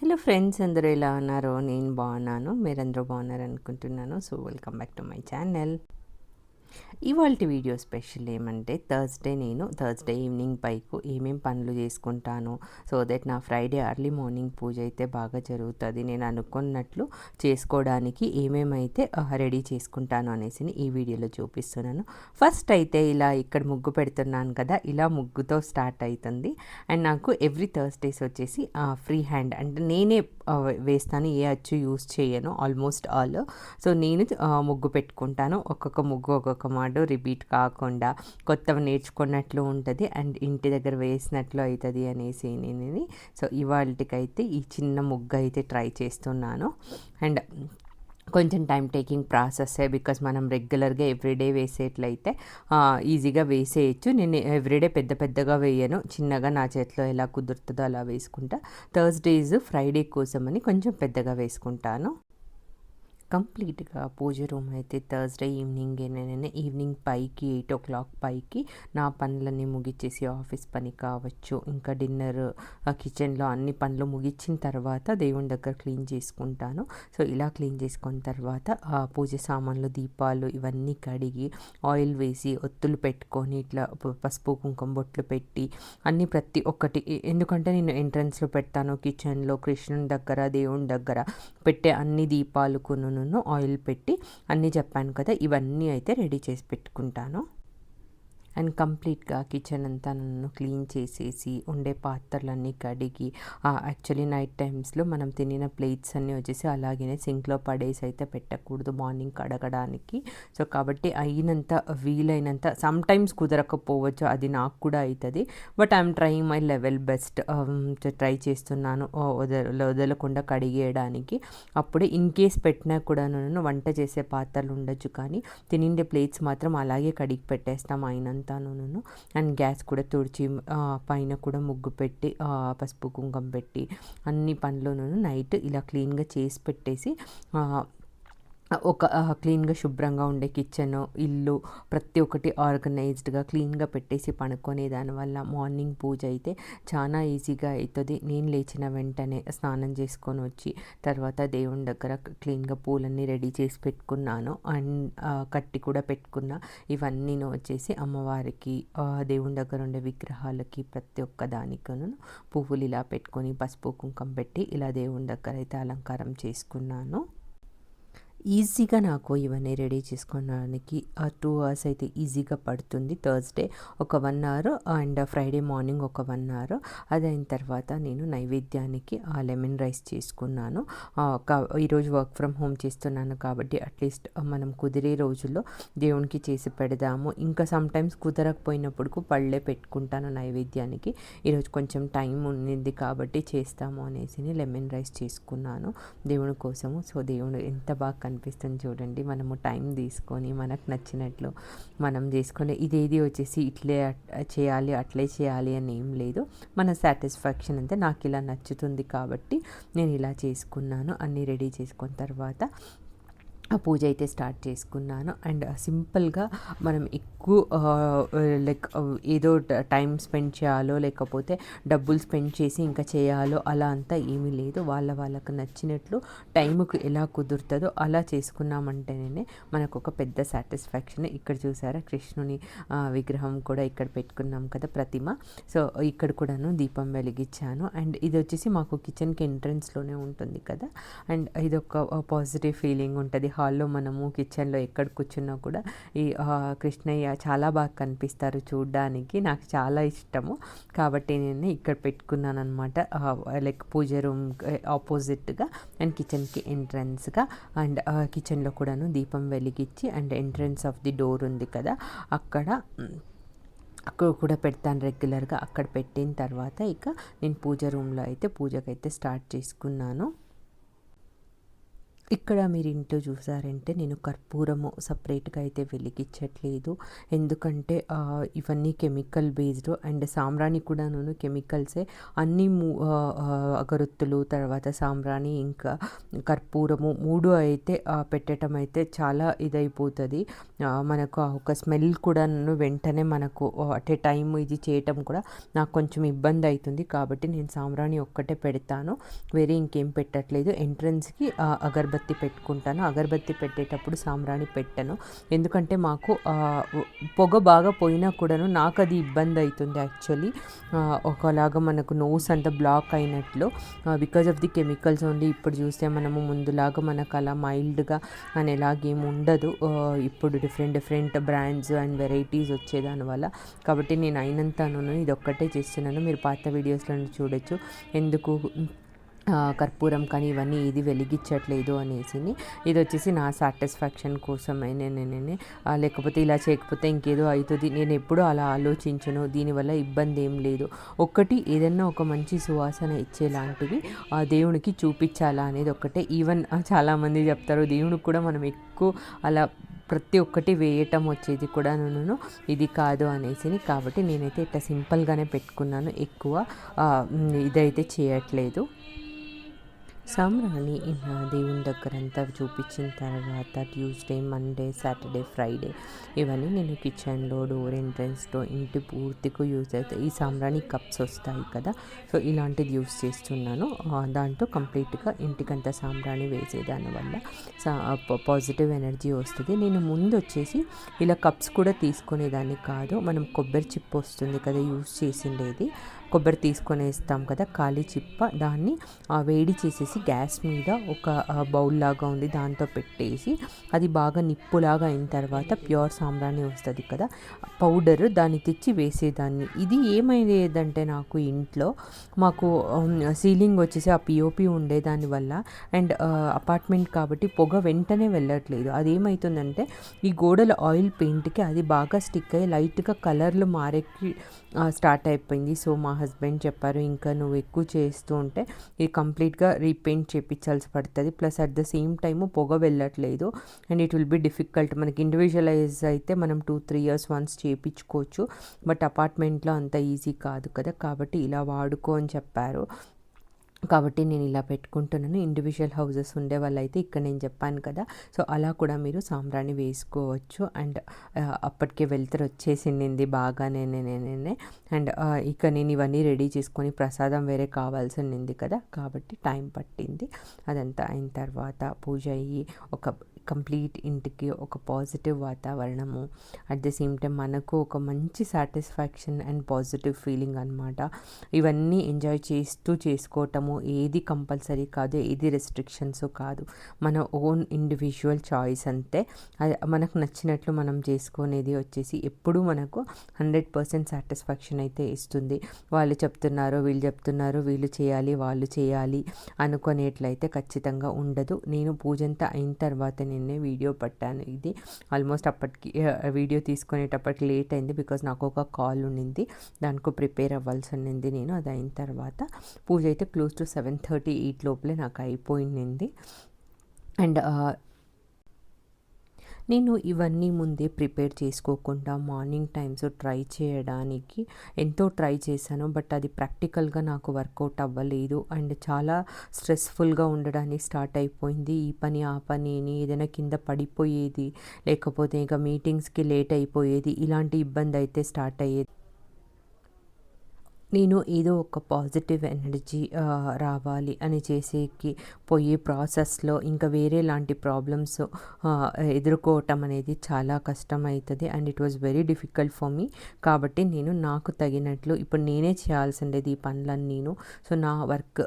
Hello friends అందరూ ఎలా ఉన్నారో? నేను బాగున్నాను మీరందరూ బాగున్నారు అనుకుంటున్నాను so welcome back to my channel ఇవాళ వీడియో స్పెషల్ ఏమంటే థర్స్డే నేను థర్స్డే ఈవినింగ్ పైకు ఏమేం పనులు చేసుకుంటాను సో దట్ నా ఫ్రైడే అర్లీ మార్నింగ్ పూజ అయితే బాగా జరుగుతుంది. నేను అనుకున్నట్లు చేసుకోవడానికి ఏమేమైతే రెడీ చేసుకుంటాను అనేసి ఈ వీడియోలో చూపిస్తున్నాను. ఫస్ట్ అయితే ఇలా ఇక్కడ ముగ్గు పెడుతున్నాను కదా ఇలా ముగ్గుతో స్టార్ట్ అవుతుంది అండ్ నాకు ఎవ్రీ థర్స్డేస్ వచ్చేసి ఫ్రీ హ్యాండ్ అంటే నేనే వేస్తాను ఏ అచ్చు యూస్ చేయను ఆల్మోస్ట్ ఆల్. సో నేను ముగ్గు పెట్టుకుంటాను. ఒక్కొక్క ముగ్గు ఒక్కొక్క మాట రిపీట్ కాకుండా కొత్తవి నేర్చుకున్నట్లు ఉంటుంది అండ్ ఇంటి దగ్గర వేసినట్లు అవుతుంది అనేసి నేను సో ఇవాళకైతే ఈ చిన్న ముగ్గు అయితే ట్రై చేస్తున్నాను. అండ్ కొంచెం టైం టేకింగ్ ప్రాసెస్సే బికాస్ మనం రెగ్యులర్గా ఎవ్రీడే వేసేట్లయితే ఈజీగా వేసేయచ్చు. నేను ఎవ్రీడే పెద్ద పెద్దగా వేయను. చిన్నగా నా చేతిలో ఎలా కుదురుతుందో అలా వేసుకుంటా. థర్స్డేస్ ఫ్రైడే కోసమని కొంచెం పెద్దగా వేసుకుంటాను. కంప్లీట్గా పూజ రూమ్ అయితే థర్స్డే ఈవినింగ్ నేను ఈవినింగ్ పైకి ఎయిట్ ఓ క్లాక్ పైకి నా పనులన్నీ ముగిచ్చేసి ఆఫీస్ పని కావచ్చు. ఇంకా డిన్నర్ కిచెన్లో అన్ని పనులు ముగించిన తర్వాత దేవుని దగ్గర క్లీన్ చేసుకుంటాను. సో ఇలా క్లీన్ చేసుకున్న తర్వాత పూజ సామాన్లు దీపాలు ఇవన్నీ కడిగి ఆయిల్ వేసి ఒత్తులు పెట్టుకొని ఇట్లా పసుపు కుంకుమ బొట్లు పెట్టి అన్ని ప్రతి ఒక్కటి ఎందుకంటే నేను ఎంట్రన్స్లో పెడతాను కిచెన్లో కృష్ణుని దగ్గర దేవుని దగ్గర పెట్టే అన్ని దీపాలు కొను ఆయిల్ పెట్టి అన్నీ చెప్పాను కదా ఇవన్నీ అయితే రెడీ చేసి పెట్టుకుంటాను. అండ్ కంప్లీట్గా కిచెన్ అంతా నన్ను క్లీన్ చేసేసి ఉండే పాత్రలన్నీ కడిగి యాక్చువల్లీ నైట్ టైమ్స్లో మనం తినిన ప్లేట్స్ అన్నీ వచ్చేసి అలాగే సింక్లో పడేసి అయితే పెట్టకూడదు మార్నింగ్ కడగడానికి. సో కాబట్టి అయినంత వీలైనంత సమ్ టైమ్స్ కుదరకపోవచ్చు అది నాకు కూడా అవుతుంది but I'm trying my level best try చేస్తున్నాను వదల వదలకుండా కడిగేయడానికి. అప్పుడే ఇన్ కేస్ పెట్టినా కూడా నేను వంట చేసే పాత్రలు ఉండొచ్చు కానీ తినిండే ప్లేట్స్ మాత్రం అలాగే కడిగి పెట్టేస్తాం అయినంత అంతాను అండ్ గ్యాస్ కూడా తుడిచి పైన కూడా ముగ్గు పెట్టి పసుపు కుంకం పెట్టి అన్ని పనులను నైట్ ఇలా క్లీన్గా చేసి పెట్టేసి ఒక క్లీన్గా శుభ్రంగా ఉండే కిచెన్ ఇల్లు ప్రతి ఒక్కటి ఆర్గనైజ్డ్గా క్లీన్గా పెట్టేసి పనుకునే దానివల్ల మార్నింగ్ పూజ అయితే చాలా ఈజీగా అవుతుంది నేను లేచిన వెంటనే స్నానం చేసుకొని వచ్చి తర్వాత దేవుని దగ్గర క్లీన్గా పూలన్నీ రెడీ చేసి పెట్టుకున్నాను. అండ్ కట్టి కూడా పెట్టుకున్న. ఇవన్నీ వచ్చేసి అమ్మవారికి దేవుని దగ్గర ఉండే విగ్రహాలకి ప్రతి ఒక్క దానికను పువ్వులు ఇలా పెట్టుకొని పసుపు కుంకం పెట్టి ఇలా దేవుని దగ్గర అయితే అలంకారం చేసుకున్నాను. ఈజీగా నాకు ఇవన్నీ రెడీ చేసుకోవడానికి టూ అవర్స్ అయితే ఈజీగా పడుతుంది థర్స్డే ఒక one hour and Friday morning ఒక వన్ అవర్. అదైన తర్వాత నేను నైవేద్యానికి ఆ లెమన్ రైస్ చేసుకున్నాను. ఈరోజు వర్క్ ఫ్రమ్ హోమ్ చేస్తున్నాను కాబట్టి అట్లీస్ట్ మనం కుదిరే రోజుల్లో దేవునికి చేసి పెడదాము. ఇంకా సమ్ టైమ్స్ కుదరకపోయినప్పుడు పళ్ళే పెట్టుకుంటాను నైవేద్యానికి. ఈరోజు కొంచెం టైం ఉన్నింది కాబట్టి చేస్తాము అనేసి లెమన్ రైస్ చేసుకున్నాను దేవుని కోసము. సో దేవుడు ఎంత బాగా కనిపిస్తుంది చూడండి. మనము టైం తీసుకొని మనకు నచ్చినట్లు మనం చేసుకునే ఇదేది వచ్చేసి ఇట్లే చేయాలి అట్లే చేయాలి అని ఏం లేదు. మన సాటిస్ఫాక్షన్ అంతే. నాకు ఇలా నచ్చుతుంది కాబట్టి నేను ఇలా చేసుకున్నాను. అన్నీ రెడీ చేసుకున్న తర్వాత ఆ పూజ అయితే స్టార్ట్ చేసుకున్నాను. అండ్ సింపుల్గా uh, మనం ఎక్కువ లైక్ ఏదో టైం స్పెండ్ చేయాలో లేకపోతే డబ్బులు స్పెండ్ చేసి ఇంకా చేయాలో అలా అంతా ఏమీ లేదు. వాళ్ళ వాళ్ళకు నచ్చినట్లు టైంకు ఎలా కుదురుతుందో అలా చేసుకున్నామంటేనే మనకు ఒక పెద్ద సాటిస్ఫాక్షన్. ఇక్కడ చూసారా కృష్ణుని విగ్రహం కూడా ఇక్కడ పెట్టుకున్నాం కదా ప్రతిమ. సో ఇక్కడ కూడాను దీపం వెలిగించాను. అండ్ ఇది వచ్చేసి మాకు కిచెన్కి ఎంట్రన్స్లోనే ఉంటుంది కదా. అండ్ ఇది ఒక పాజిటివ్ ఫీలింగ్ ఉంటుంది. హాల్లో మనము కిచెన్లో ఎక్కడ కూర్చున్నా కూడా ఈ కృష్ణయ్య చాలా బాగా కనిపిస్తారు చూడడానికి. నాకు చాలా ఇష్టము. కాబట్టి నేను ఇక్కడ పెట్టుకున్నాను అనమాట లైక్ పూజ రూమ్ ఆపోజిట్గా అండ్ కిచెన్కి ఎంట్రన్స్గా. అండ్ కిచెన్లో కూడాను దీపం వెలిగించి and entrance of the door ఉంది కదా. అక్కడ అక్కడ కూడా పెడతాను రెగ్యులర్గా. అక్కడ పెట్టిన తర్వాత ఇక నేను పూజ రూమ్లో అయితే పూజకైతే స్టార్ట్ చేసుకున్నాను. ఇక్కడ మీరు ఇంట్లో చూసారంటే నేను కర్పూరము సపరేట్గా అయితే వెలిగించట్లేదు. ఎందుకంటే ఇవన్నీ కెమికల్ బేస్డ్ అండ్ సాంబ్రాణి కూడా నేను కెమికల్సే. అన్ని అగరొత్తులు తర్వాత సాంబ్రాణి ఇంకా కర్పూరము మూడు అయితే పెట్టడం అయితే చాలా ఇదైపోతుంది. మనకు ఒక స్మెల్ కూడా నన్ను వెంటనే మనకు అట్ ఏ టైం ఇది చేయటం కూడా నాకు కొంచెం ఇబ్బంది అవుతుంది కాబట్టి నేను సాంబ్రాణి ఒక్కటే పెడతాను. వేరే ఇంకేం పెట్టట్లేదు. ఎంట్రన్స్కి అగర్బ అగరబత్తి పెట్టుకుంటాను. అగరబత్తి పెట్టేటప్పుడు సాంబ్రాణి పెట్టను. ఎందుకంటే మాకు పొగ బాగా పోయినా కూడాను నాకు అది ఇబ్బంది అవుతుంది యాక్చువల్లీ. ఒకలాగా మనకు నోస్ అంతా బ్లాక్ అయినట్లు because of the chemicals only ఇప్పుడు చూస్తే మనము ముందులాగా మనకు అలా మైల్డ్గా అనేలాగేం ఉండదు. ఇప్పుడు different different brands and varieties వచ్చేదాని వల్ల. కాబట్టి నేను అయినంతను ఇది ఒక్కటే చేస్తున్నాను. మీరు పాత వీడియోస్లో చూడొచ్చు. ఎందుకు కర్పూరం కానీ ఇవన్నీ ఇది వెలిగించట్లేదు అనేసి ఇది వచ్చేసి నా సాటిస్ఫాక్షన్ కోసమే నేనే లేకపోతే ఇలా చేయకపోతే ఇంకేదో అవుతుంది. నేను ఎప్పుడూ అలా ఆలోచించను. దీనివల్ల ఇబ్బంది ఏం లేదు. ఒక్కటి ఏదన్నా ఒక మంచి సువాసన ఇచ్చేలాంటివి ఆ దేవునికి చూపించాలా అనేది ఒక్కటే. ఈవెన్ చాలామంది చెప్తారు దేవునికి కూడా మనం ఎక్కువ అలా ప్రతి ఒక్కటి వేయటం వచ్చేది కూడా నేను ఇది కాదు అనేసి. కాబట్టి నేనైతే ఇట్లా సింపుల్గానే పెట్టుకున్నాను. ఎక్కువ ఇదైతే చేయట్లేదు. సాంబ్రాణి దేవుని దగ్గర అంతా చూపించిన తర్వాత ట్యూస్డే మండే సాటర్డే ఫ్రైడే ఇవన్నీ నేను కిచెన్లో డోర్ ఎంట్రన్స్లో ఇంటి పూర్తిగా యూజ్ అవుతాయి. ఈ సాంబ్రాణి కప్స్ వస్తాయి కదా సో ఇలాంటిది యూజ్ చేస్తున్నాను. దాంట్లో కంప్లీట్గా ఇంటికంతా సాంబ్రాణి వేసేదాని వల్ల పాజిటివ్ ఎనర్జీ వస్తుంది. నేను ముందు వచ్చేసి ఇలా కప్స్ కూడా తీసుకునేదాన్ని కాదు. మనం కొబ్బరి చిప్ వస్తుంది కదా యూజ్ చేసిండేది. కొబ్బరి తీసుకొని వేస్తాం కదా ఖాళీ చిప్ప. దాన్ని వేడి చేసేసి గ్యాస్ మీద ఒక బౌల్ లాగా ఉంది దాంతో పెట్టేసి అది బాగా నిప్పులాగా అయిన తర్వాత ప్యూర్ సాంబ్రాణి వస్తుంది కదా పౌడర్ దాన్ని తెచ్చి వేసేదాన్ని. ఇది ఏమైందంటే నాకు ఇంట్లో మాకు సీలింగ్ వచ్చేసి ఆ పిఓపి ఉండేదాని వల్ల అండ్ అపార్ట్మెంట్ కాబట్టి పొగ వెంటనే వెళ్ళట్లేదు. అది ఏమవుతుందంటే ఈ గోడల ఆయిల్ పెయింట్కి అది బాగా స్టిక్ అయ్యి లైట్గా కలర్లు మారేకి స్టార్ట్ అయిపోయింది. సో మా హస్బెండ్ చెప్పారు ఇంకా నువ్వు ఎక్కువ చేస్తూ ఉంటే ఇది కంప్లీట్గా రీపెయింట్ చేపించాల్సి పడుతుంది. Plus at the same time పొగ వెళ్ళట్లేదు and it will be difficult. మనకి ఇండివిజువలైజ్ అయితే మనం టూ త్రీ ఇయర్స్ వన్స్ చేయించుకోవచ్చు బట్ అపార్ట్మెంట్లో అంత ఈజీ కాదు కదా. కాబట్టి ఇలా వాడుకో అని చెప్పారు. కాబట్టి నేను ఇలా పెట్టుకుంటున్నాను. ఇండివిజువల్ హౌసెస్ ఉండే వాళ్ళైతే ఇక్కడ నేను చెప్పాను కదా. సో అలా కూడా మీరు సాంబ్రాణి వేసుకోవచ్చు. అండ్ అప్పటికే వెళ్తారు వచ్చేసింది బాగానే నేనే అండ్ ఇక నేను ఇవన్నీ రెడీ చేసుకొని ప్రసాదం వేరే కావాల్సి ఉండింది కదా. కాబట్టి టైం పట్టింది. అదంతా అయిన తర్వాత పూజ అయ్యి ఒక కంప్లీట్ ఇంటికి ఒక పాజిటివ్ వాతావరణము. అట్ ద సేమ్ టైం మనకు ఒక మంచి సాటిస్ఫాక్షన్ అండ్ పాజిటివ్ ఫీలింగ్ అనమాట ఇవన్నీ ఎంజాయ్ చేస్తూ చేసుకోవటము ఏది కంపల్సరీ కాదు ఏది రెస్ట్రిక్షన్స్ కాదు. మన ఓన్ ఇండివిజువల్ చాయిస్ అంతే. మనకు నచ్చినట్లు మనం చేసుకునేది వచ్చేసి ఎప్పుడు మనకు హండ్రెడ్ పర్సెంట్ సాటిస్ఫాక్షన్ అయితే ఇస్తుంది. వాళ్ళు చెప్తున్నారు వీళ్ళు చెప్తున్నారు వీళ్ళు చేయాలి వాళ్ళు చేయాలి అనుకునేట్లయితే ఖచ్చితంగా ఉండదు. నేను పూజంతా అయిన తర్వాతనే నిన్నే వీడియో పట్టాను ఇది. ఆల్మోస్ట్ అప్పటికి వీడియో తీసుకునేటప్పటికి లేట్ అయింది బికాజ్ నాకు ఒక కాల్ ఉండింది దానికి ప్రిపేర్ అవ్వాల్సి ఉండింది నేను. అది అయిన తర్వాత పూజ అయితే close to seven thirty eight లోపలే నాకు అయిపోయింది. అండ్ నేను ఇవన్నీ ముందే ప్రిపేర్ చేసుకోకుండా మార్నింగ్ టైమ్స్ ట్రై చేయడానికి ఎంతో ట్రై చేశాను. బట్ అది ప్రాక్టికల్గా నాకు వర్కౌట్ అవ్వలేదు. అండ్ చాలా స్ట్రెస్ఫుల్గా ఉండడానికి స్టార్ట్ అయిపోయింది. ఈ పని ఆ పని అని ఏదైనా కింద పడిపోయేది. లేకపోతే ఇంకా మీటింగ్స్కి లేట్ అయిపోయేది. ఇలాంటి ఇబ్బంది అయితే స్టార్ట్ అయ్యేది. నేను ఏదో ఒక పాజిటివ్ ఎనర్జీ రావాలి అని చేసేకి పోయే ప్రాసెస్లో ఇంకా వేరే లాంటి ప్రాబ్లమ్స్ ఎదుర్కోవటం అనేది చాలా కష్టం అవుతుంది and it was very difficult for me కాబట్టి నేను నాకు తగినట్లు ఇప్పుడు నేనే చేయాల్సిండేది ఈ పనులన్నీ నేను సో నా వర్క్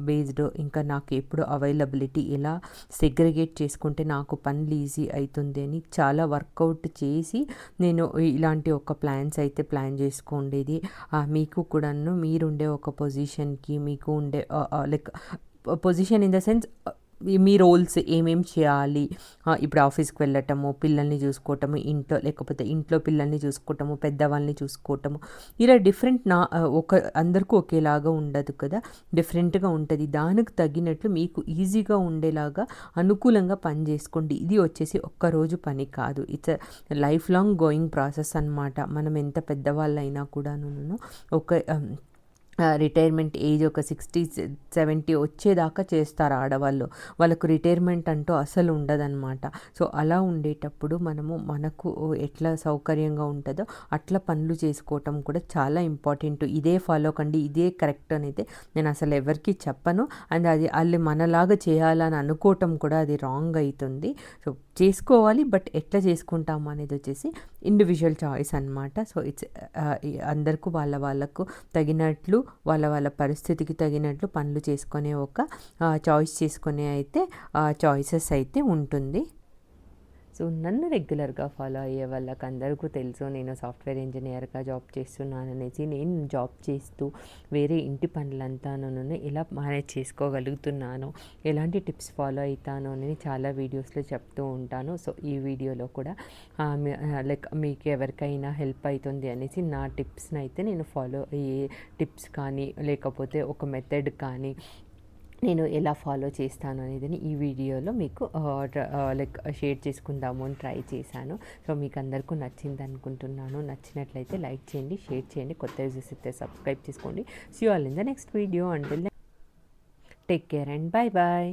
బేస్డ్ ఇంకా నాకు ఎప్పుడు అవైలబిలిటీ ఎలా సెగ్రిగేట్ చేసుకుంటే నాకు పనులు ఈజీ అవుతుంది అని చాలా వర్కౌట్ చేసి నేను ఇలాంటి ఒక ప్లాన్స్ అయితే ప్లాన్ చేసుకోండేది మీకు కూడాను మీరుండే ఒక పొజిషన్కి మీకు ఉండే like position in the sense me roles ఏమేం చేయాలి? ఇప్పుడు ఆఫీస్కి వెళ్ళటము పిల్లల్ని చూసుకోవటము ఇంట్లో లేకపోతే ఇంట్లో పిల్లల్ని చూసుకోవటము పెద్దవాళ్ళని చూసుకోవటము ఇలా డిఫరెంట్ నా ఒక అందరికీ ఒకేలాగా ఉండదు కదా? డిఫరెంట్గా ఉంటుంది. దానికి తగినట్లు మీకు ఈజీగా ఉండేలాగా అనుకూలంగా పని చేసుకోండి. ఇది వచ్చేసి ఒక్కరోజు పని కాదు. It's life long going process అన్నమాట. మనం ఎంత పెద్దవాళ్ళైనా కూడాను ఒక రిటైర్మెంట్ ఏజ్ ఒక సిక్స్టీ సెవెంటీ వచ్చేదాకా చేస్తారు ఆడవాళ్ళు. వాళ్ళకు రిటైర్మెంట్ అంటూ అసలు ఉండదన్నమాట. సో అలా ఉండేటప్పుడు మనము మనకు ఎట్లా సౌకర్యంగా ఉంటుందో అట్లా పనులు చేసుకోవటం కూడా చాలా ఇంపార్టెంట్ ఇదే ఫాలో కండి ఇదే కరెక్ట్ అనేది నేను అసలు ఎవరికి చెప్పను. అండ్ అది వాళ్ళు మనలాగా చేయాలని అనుకోవటం కూడా అది రాంగ్ అవుతుంది సో చేసుకోవాలి బట్ ఎట్లా చేసుకుంటాం అనేది వచ్చేసి ఇండివిజువల్ చాయిస్ అనమాట సో ఇట్స్ అందరికీ వాళ్ళ వాళ్ళకు తగినట్లు వాళ్ళ వాళ్ళ పరిస్థితికి తగినట్లు పనులు చేసుకునే ఒక చాయిస్ చేసుకునే అయితే చాయిసెస్ అయితే ఉంటుంది. సో నన్ను రెగ్యులర్గా ఫాలో అయ్యే వాళ్ళకి అందరికీ తెలుసు నేను సాఫ్ట్వేర్ ఇంజనీర్గా జాబ్ చేస్తున్నాను అనేసి నేను జాబ్ చేస్తూ వేరే ఇంటి పనులంతాను ఎలా మేనేజ్ చేసుకోగలుగుతున్నాను ఎలాంటి టిప్స్ ఫాలో అవుతాను అని చాలా వీడియోస్లో చెప్తూ ఉంటాను. సో ఈ వీడియోలో కూడా లైక్ మీకు ఎవరికైనా హెల్ప్ అవుతుంది అనేసి నా టిప్స్ని అయితే నేను ఫాలో అయ్యే టిప్స్ కానీ లేకపోతే ఒక మెథడ్ కానీ నేను ఎలా ఫాలో చేస్తాను అనేది ఈ వీడియోలో మీకు లైక్ షేర్ చేసుకుందాము అని ట్రై చేశాను. సో మీకు అందరికీ నచ్చింది అనుకుంటున్నాను. నచ్చినట్లయితే లైక్ చేయండి షేర్ చేయండి కొత్త యూజెస్ అయితే సబ్స్క్రైబ్ చేసుకోండి. See all in the next video until take care and bye bye